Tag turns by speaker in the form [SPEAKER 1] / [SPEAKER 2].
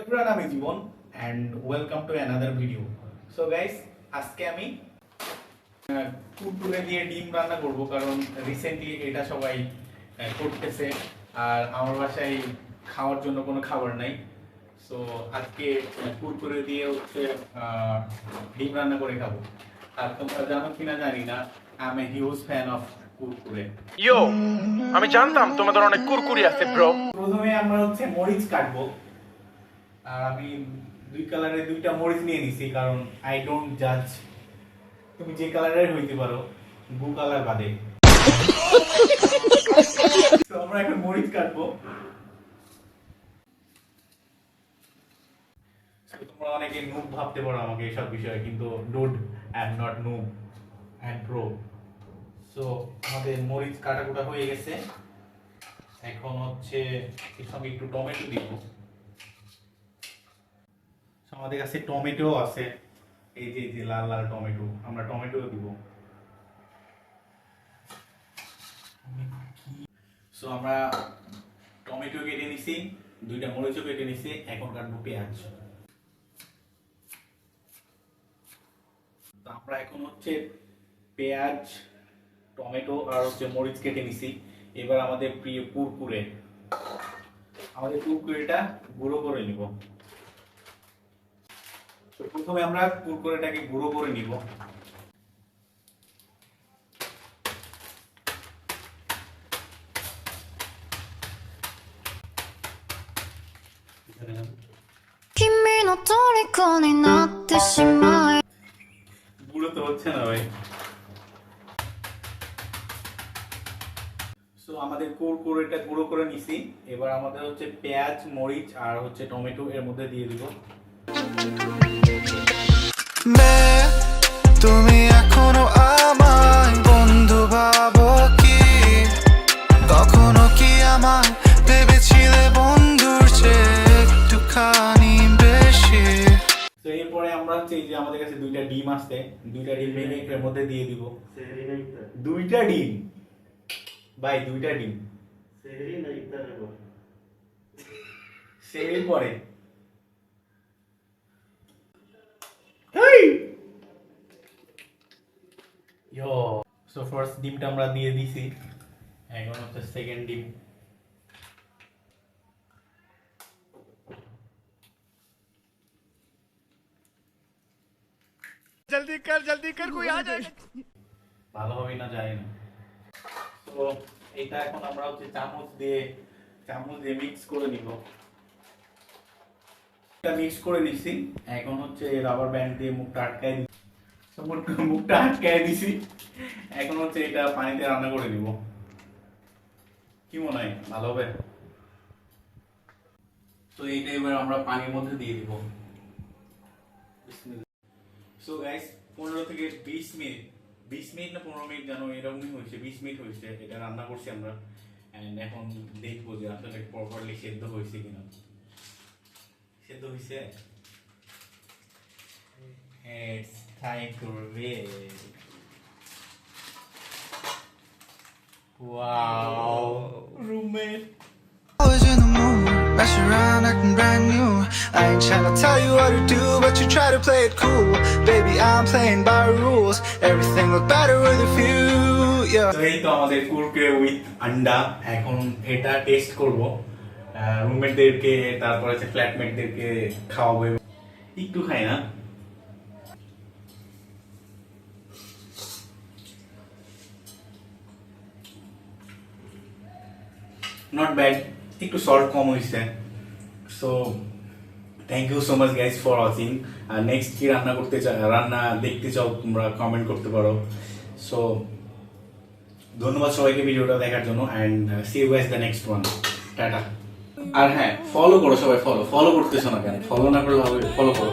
[SPEAKER 1] Everyone আমি Jiban and welcome to another video so guys আজকে আমি কুরকুরে দিয়ে ডিম রান্না করব কারণ রিসেন্টলি এটা সবাই করতেছে আর আমার বাসায় খাওয়ার জন্য কোনো খাবার নাই। সো আজকে কুরকুরে দিয়ে হচ্ছে ডিম রান্না করে খাব। আর তোমরা জানো কিনা জানি না I am huge fan of Kurkure
[SPEAKER 2] yo আমি জানতাম তোমাদের অনেক কুরকুরি আছে ব্রো
[SPEAKER 1] প্রথমে আমরা হচ্ছে মরিচ কাটবো। আর আমি দুই কালারের দুইটা মরিচ নিয়ে নিছি, কারণ আই ডোন্ট জাজ তুমি যে কালারের হইতে পারো ব্লু কালার বাদে। তো আমরা এখন মরিচ কাটবো। তোমরা অনেকে নুব ভাবতে পারো আমাকে এসব বিষয়ে, কিন্তু dude and not noob and pro so আমাদের মরিচ কাটা কুটা হয়ে গেছে। এখন হচ্ছে, এর সঙ্গে একটু টমেটো দিব। আমাদের কাছে টমেটো আছে। এই যে যে লাল লাল টমেটো, আমরা টমেটো দিব। সো আমরা টমেটো কেটে নিছি, দুইটা মরিচও কেটে নিছি, এখন কাটবো পেঁয়াজ। আমরা এখন হচ্ছে পেঁয়াজ, টমেটো আর হচ্ছে মরিচ কেটে নিছি। এবার আমাদের প্রিয় কুরকুরে। আমাদের কুরকুরেটা গুঁড়ো করে নিব। প্রথমে আমরা কুরকুরেটাকে গুঁড়ো করে নিব। গুঁড়ো তো হচ্ছে না ভাই। আমাদের গুঁড়ো করে এবার আমাদের হচ্ছে পেঁয়াজ মরিচ আর হচ্ছে টমেটো এর মধ্যে দিয়ে দিব। আমাদের কাছে দুইটা ডিম আছে দুইটা ডিম ভেঙে এর মধ্যে দিয়ে দিব। দুইটা ডিম? ভাই দুইটা ডিম। সেভেন পরে। সো ফার্স্ট ডিমটা আমরা দিয়ে দিছি। এখন হচ্ছে সেকেন্ড ডিম।
[SPEAKER 2] জলদি কর জলদি কর কোই আ যায়
[SPEAKER 1] ভালো হবে না জানি না। তো এটা এখন আমরা হচ্ছে চামচ দিয়ে চামচ দিয়ে মিক্স করে নিব। এটা মিক্স করে নিছি। এখন হচ্ছে রাবার ব্যান্ড দিয়ে মুখটা আটকায় দিচ্ছি মুখটা আটকায় দিছি। এখন হচ্ছে এটা পানিতে রান্না করে নিব। কি মনে হয়? ভালো হবে? তো এইটা এবার আমরা পানির মধ্যে দিয়ে দিব। সো গাইস পনেরো থেকে বিশ মিনিট বিশ মিনিট না পনেরো মিনিট জানো এরকমই হয়েছে, বিশ মিনিট হয়েছে, এটা রান্না করছি আমরা অ্যান্ড এখন দেখব যে আসলে প্রপারলি সেদ্ধ হয়েছে কিনা সেদ্ধ হয়েছে It's time to read. Wow. Roommate.
[SPEAKER 3] mood, messing around acting brand new. I ain't tryna tell you what to do, but you try to play it cool. Baby, I'm playing by rules. Everything look better with a few, yeah.
[SPEAKER 1] তো এই তো আমাদের Kurkure with আন্ডা এখন এটা test করব রুমমেটদেরকে তারপর হচ্ছে ফ্ল্যাটমেটদেরকে খাওয়াবো একটু খাই না নট ব্যাড একটু শর্ট কম হয়েছে so thank you so much guys for watching R next কি রান্না করতে চাও রান্না দেখতে চাও তোমরা কমেন্ট করতে পারো। সো ধন্যবাদ সবাইকে ভিডিওটা দেখার জন্য and see you guys the next one tata. আর হ্যাঁ ফলো করো সবাই ফলো ফলো করতেছো না কেন? ফলো না করলে হবে ফলো করো।